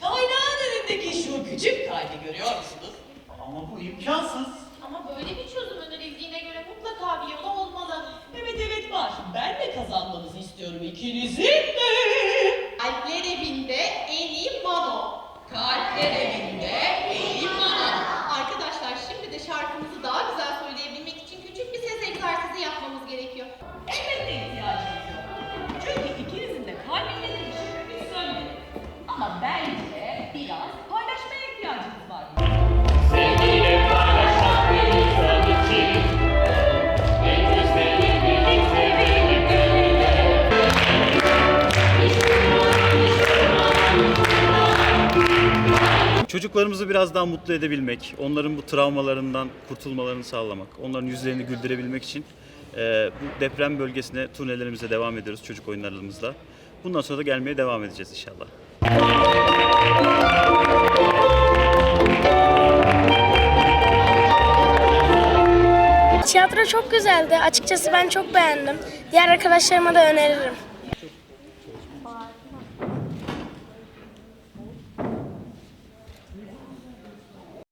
Kaynağın önündeki şu küçük kalbi görüyor musunuz? Ama bu imkansız. Ama böyle bir çözüm önerildiğine göre mutlaka bir yolu olmalı. Evet evet var. Ben de kazanmanızı istiyorum ikinizin de. Alpler evinde en iyi mano. Kalpler Ama bence biraz paylaşmaya ihtiyacınız var. Sevgiyle paylaşmak bir insan için En güzeli birlikte birlikte Çocuklarımızı biraz daha mutlu edebilmek, onların bu travmalarından kurtulmalarını sağlamak, onların yüzlerini güldürebilmek için e, bu deprem bölgesine turnelerimize devam ediyoruz çocuk oyunlarımızla. Bundan sonra da gelmeye devam edeceğiz inşallah. Tiyatro çok güzeldi. Açıkçası ben çok beğendim. Diğer arkadaşlarıma da öneririm.